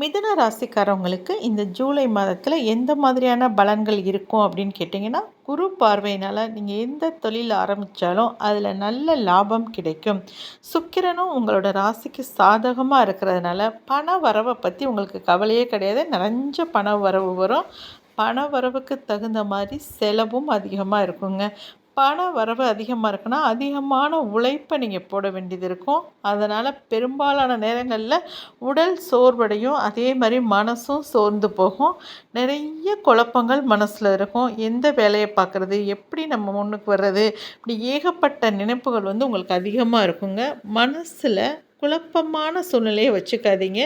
மிதுன ராசிக்காரவங்களுக்கு இந்த ஜூலை மாதத்தில் எந்த மாதிரியான பலன்கள் இருக்கும் அப்படின்னு கேட்டிங்கன்னா குரு பார்வையினால் நீங்கள் எந்த தொழில் ஆரம்பித்தாலும் அதில் நல்ல லாபம் கிடைக்கும். சுக்கிரனும் உங்களோட ராசிக்கு சாதகமாக இருக்கிறதுனால பண வரவை பற்றி உங்களுக்கு கவலையே கிடையாது. நிறைஞ்ச பண வரவு வரும். பண வரவுக்கு தகுந்த மாதிரி செலவும் அதிகமாக இருக்குங்க. பண வரவு அதிகமாக இருக்குன்னா அதிகமான உழைப்பை நீங்கள் போட வேண்டியது இருக்கும். அதனால் பெரும்பாலான நேரங்களில் உடல் சோர்வடையும் அதே மாதிரி மனசும் சோர்ந்து போகும். நிறைய குழப்பங்கள் மனசில் இருக்கும். எந்த வேலையை பார்க்குறது எப்படி நம்ம முன்னுக்கு வர்றது இப்படி ஏகப்பட்ட நினைப்புகள் வந்து உங்களுக்கு அதிகமாக இருக்குங்க. மனசில் குழப்பமான சூழ்நிலையை வச்சுக்காதீங்க.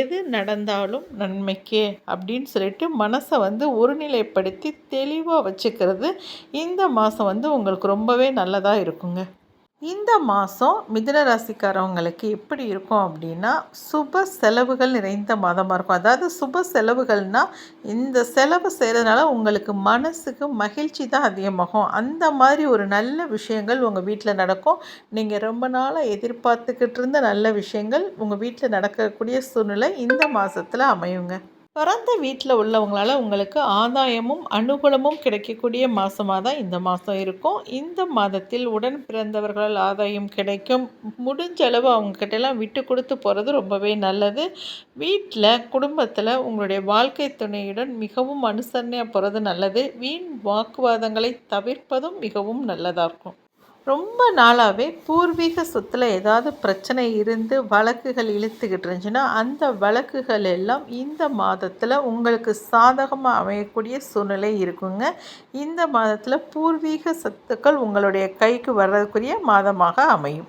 எது நடந்தாலும் நன்மைக்கே அப்படின்னு சொல்லிட்டு மனசை வந்து ஒருநிலைப்படுத்தி தெளிவாக வச்சுக்கிறது இந்த மாதம் வந்து உங்களுக்கு ரொம்பவே நல்லதாக இருக்குங்க. இந்த மாதம் மிதன ராசிக்காரவங்களுக்கு எப்படி இருக்கும் அப்படின்னா சுப செலவுகள் நிறைந்த மாதமாக இருக்கும். அதாவது சுப செலவுகள்னால் இந்த செலவு செய்கிறதுனால உங்களுக்கு மனசுக்கு மகிழ்ச்சி தான் அதிகமாகும். அந்த மாதிரி ஒரு நல்ல விஷயங்கள் உங்கள் வீட்டில் நடக்கும். நீங்கள் ரொம்ப நாளாக எதிர்பார்த்துக்கிட்டு இருந்த நல்ல விஷயங்கள் உங்கள் வீட்டில் நடக்கக்கூடிய சூழ்நிலை இந்த மாதத்தில் அமையுங்க. பிறந்த வீட்டில் உள்ளவங்களால் உங்களுக்கு ஆதாயமும் அனுகூலமும் கிடைக்கக்கூடிய மாதமாக தான் இந்த மாதம் இருக்கும். இந்த மாதத்தில் உடன் பிறந்தவர்களால் ஆதாயம் கிடைக்கும். முடிஞ்ச அளவு அவங்கக்கிட்டலாம் விட்டு கொடுத்து போகிறது ரொம்பவே நல்லது. வீட்டில் குடும்பத்தில் உங்களுடைய வாழ்க்கை துணையுடன் மிகவும் அனுசரணையாக போகிறது நல்லது. வீண் வாக்குவாதங்களை தவிர்ப்பதும் மிகவும் நல்லதாக இருக்கும். ரொம்ப நாளாகவே பூர்வீக சொத்தில் ஏதாவது பிரச்சனை இருந்து வழக்குகள் இழுத்துக்கிட்டு இருந்துச்சுன்னா அந்த வழக்குகள் எல்லாம் இந்த மாதத்தில் உங்களுக்கு சாதகமாக அமையக்கூடிய சூழ்நிலை இருக்குங்க. இந்த மாதத்தில் பூர்வீக சொத்துக்கள் உங்களுடைய கைக்கு வர்றதுக்குரிய மாதமாக அமையும்.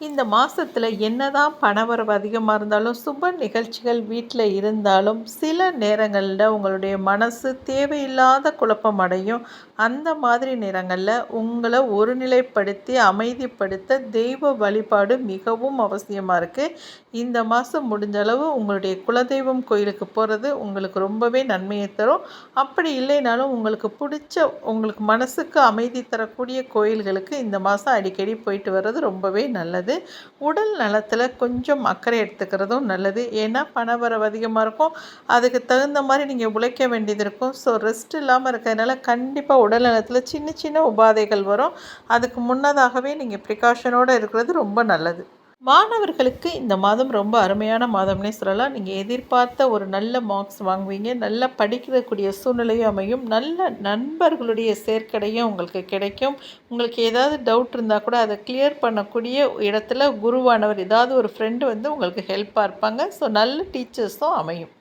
இந்த மாதத்தில் என்னதான் பணவரவு அதிகமாக இருந்தாலும் சுப நிகழ்ச்சிகள் வீட்டில் இருந்தாலும் சில நேரங்களில் உங்களுடைய மனசு தேவையில்லாத குழப்பம் அடையும். அந்த மாதிரி நேரங்களில் உங்களை ஒருநிலைப்படுத்தி அமைதிப்படுத்த தெய்வ வழிபாடு மிகவும் அவசியமாக இருக்குது இந்த மாதம் முடிஞ்ச அளவு உங்களுடைய குலதெய்வம் கோயிலுக்கு போகிறது உங்களுக்கு ரொம்பவே நன்மையை தரும். அப்படி இல்லைனாலும் உங்களுக்கு பிடிச்ச உங்களுக்கு மனசுக்கு அமைதி தரக்கூடிய கோயில்களுக்கு இந்த மாதம் அடிக்கடி போயிட்டு வர்றது ரொம்பவே நல்லது. நல்லது உடல் நலத்தில் கொஞ்சம் அக்கறை எடுத்துக்கிறதும் நல்லது. ஏன்னா பணவரவு அதிகமாக இருக்கும். அதுக்கு தகுந்த மாதிரி நீங்கள் உழைக்க வேண்டியது இருக்கும். ஸோ ரெஸ்ட் இல்லாமல் இருக்கிறதுனால கண்டிப்பாக உடல் நலத்தில் சின்ன சின்ன உபாதைகள் வரும். அதுக்கு முன்னதாகவே நீங்கள் ப்ரிகாஷனோடு இருக்கிறது ரொம்ப நல்லது. மாணவர்களுக்கு இந்த மாதம் ரொம்ப அருமையான மாதம்னே சொல்லலாம். நீங்கள் எதிர்பார்த்த ஒரு நல்ல மார்க்ஸ் வாங்குவீங்க. நல்லா படிக்கக்கூடிய சூழ்நிலையும் அமையும். நல்ல நண்பர்களுடைய சேர்க்கடையும் உங்களுக்கு கிடைக்கும். உங்களுக்கு ஏதாவது டவுட் இருந்தால் கூட அதை கிளியர் பண்ணக்கூடிய இடத்துல குருவானவர் ஏதாவது ஒரு ஃப்ரெண்டு வந்து உங்களுக்கு ஹெல்ப்பாக இருப்பாங்க. ஸோ நல்ல டீச்சர்ஸும் அமையும்.